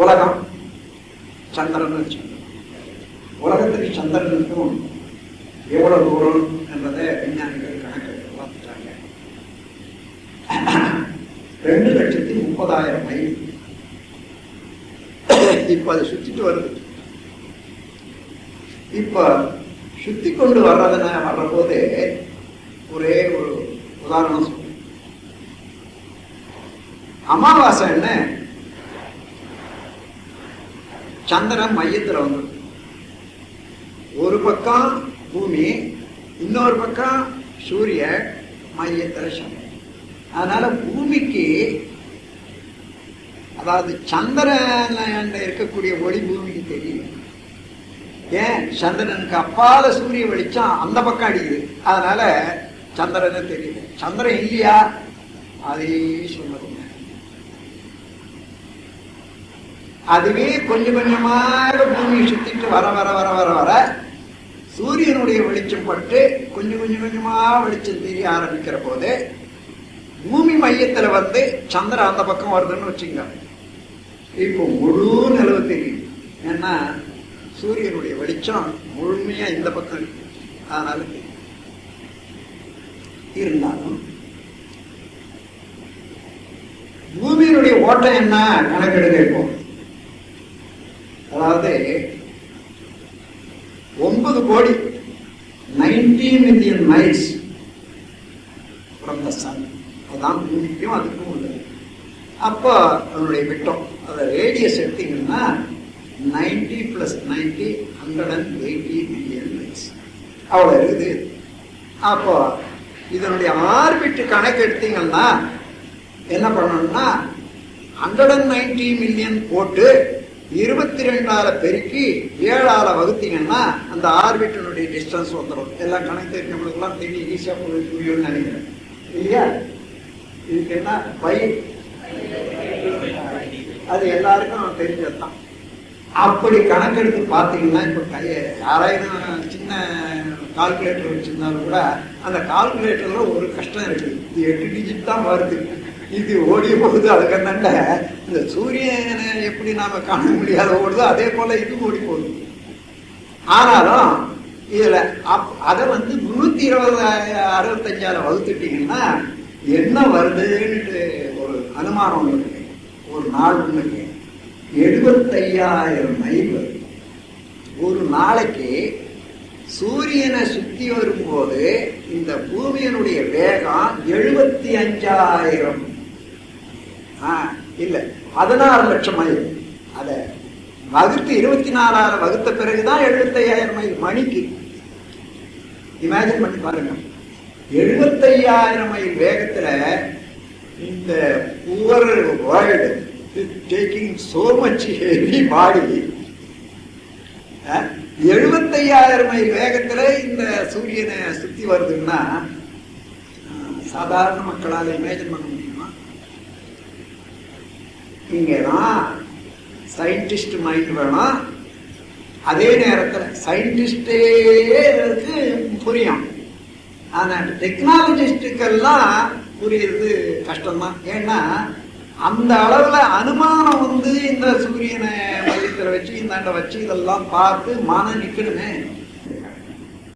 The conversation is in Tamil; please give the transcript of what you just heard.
உலகம் சந்திரன் வச்சுக்கணும் உலகத்துக்கு சந்திரனுக்கும் எவ்வளவு தூரம் என்பதை விஞ்ஞானிகள் கணக்கு பார்த்துட்டாங்க. ரெண்டு லட்சத்தி முப்பதாயிரம் மைல். இப்ப அது சுத்திட்டு வருது. இப்ப சுத்தி கொண்டு வர்றதுன வர்ற போதே ஒரே ஒரு உதாரணம் சொல்றேன். அமாவாசை என்ன? சந்திரன் மையத்தில் வந்து. ஒரு பக்கம் பூமி இன்னொரு பக்கம் சூரிய மையத்தில் சந்திரன். அதனால பூமிக்கு அதாவது சந்திரன்ல இருக்கக்கூடிய ஒளி பூமிக்கு தெரியும் ஏன்? சந்திரனுக்கு அப்பால சூரிய வெளிச்சம் அந்த பக்கம் அடிக்குது. அதனால சந்திரனே தெரியுது சந்திரன் இல்லையா? அதே சொல்ல அதுவே கொஞ்சம் கொஞ்சமாக பூமியை சுத்திட்டு வர வர வர வர வர சூரியனுடைய வெளிச்சம் பட்டு கொஞ்சம் கொஞ்சம் கொஞ்சமாக வெளிச்சம் தெரிய ஆரம்பிக்கிற போது பூமி மையத்தில் வந்து சந்திரன் அந்த பக்கம் வருதுன்னு வச்சுங்க இப்போ முழு நிலவு தெரியும் ஏன்னா சூரியனுடைய வெளிச்சம் முழுமையாக இந்த பக்கம் இருக்கு. அதனால இருந்தாலும் பூமியினுடைய ஓட்டம் என்ன? கணக்கெடுக்க இப்போ அதாவது ஒன்பது கோடி. Ninety million miles from the sun அதுதான் பூமிக்கும் அதுக்கும் உள்ளது. அப்போ அதனுடைய விட்டம் அதை ரேடியஸ் எடுத்தீங்கன்னா ninety plus ninety hundred and eighty million miles அவ்வளோ இருக்குது. அப்போ இதனுடைய ஆர்பிட் கணக்கு எடுத்தீங்கன்னா என்ன பண்ணணும்னா ஹண்ட்ரட் அண்ட் நைன்டி மில்லியன் போட்டு இருபத்தி ரெண்டால பெருக்கி ஏழால வகுத்தீங்கன்னா அந்த ஆர்பிட்டினுடைய டிஸ்டன்ஸ் வந்துடும் எல்லாம் கணக்கு தெரிஞ்சவங்களுக்குலாம் தெரியும் ஈஸியா புரியும்னு நினைக்கிறேன். இல்லையா? இதுக்கு என்ன? பை. அது எல்லாருக்கும் தெரிஞ்சதுதான். அப்படி கணக்கெடுத்து பார்த்தீங்கன்னா இப்போ கைய யாராயிரம் சின்ன கால்குலேட்டர் வச்சிருந்தாலும் கூட அந்த கால்குலேட்டரில் ஒரு கஷ்டம் இருக்குது இது எட்டு டிஜிட் தான் வருது. இது ஓடி போகுது அதுக்கு இந்த சூரியனை எப்படி நாம காண முடியாத ஓடுதோ அதே போல இது ஓடி போகுது ஆனாலும் இதுல அப் அதை வந்து முன்னூத்தி இருபது அறுபத்தஞ்சால வகுத்துட்டீங்கன்னா என்ன வருதுன்னு ஒரு அனுமானம் இருக்கு. ஒரு நாள் ஒண்ணுக்கு எழுபத்தையாயிரம் மைல். வருது ஒரு நாளைக்கு சூரியனை சுத்தி வரும்போது இந்த பூமியினுடைய வேகம் எழுபத்தி அஞ்சாயிரம் இல்லை. பதினாறு லட்சம் மைல். அதை வகுத்து இருபத்தி நாலாயிரம் வகுத்த பிறகுதான் எழுபத்தையாயிரம் மைல். மணிக்கு. இமேஜின் பண்ணி பாருங்க. எழுபத்தையாயிரம் மைல் வேகத்தில் இந்த poor world taking so much heavy body எழுபத்தையாயிரம் mile வேகத்தில் இந்த சூரியனை சுற்றி வருதுன்னா சாதாரண மக்களால் இமேஜின் பண்ண முடியும். இங்கதான் சயின்டிஸ்ட் மைண்ட் வேணும்? அதே நேரத்தில் சயின்டிஸ்டே புரியும். ஆனால் டெக்னாலஜிஸ்டுக்கெல்லாம் புரியுறது கஷ்டம்தான். ஏன்னா அந்த அளவில் அனுமானம் வந்து இந்த சூரியனை மையத்தில் வச்சு இந்தாண்ட வச்சு இதெல்லாம் பார்த்து மன நிற்கணுமே